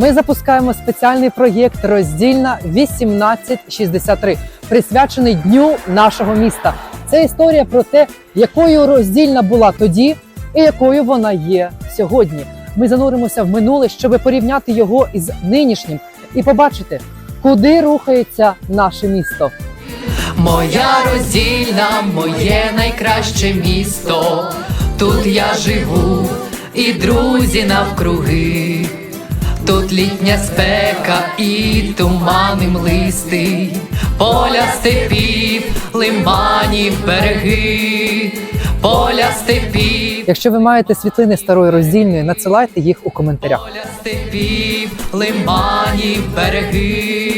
Ми запускаємо спеціальний проєкт Роздільна 1863, присвячений дню нашого міста. Це історія про те, якою роздільна була тоді і якою вона є сьогодні. Ми зануримося в минуле, щоб порівняти його із нинішнім і побачити, куди рухається наше місто. Моя роздільна, моє найкраще місто. Тут я живу і друзі навкруги. Тут літня спека і тумани млисти, поля степів, лиманів, береги, поля степів, Якщо ви маєте світлини старої роздільної, надсилайте їх у коментарях. поля степів, лиманів, береги.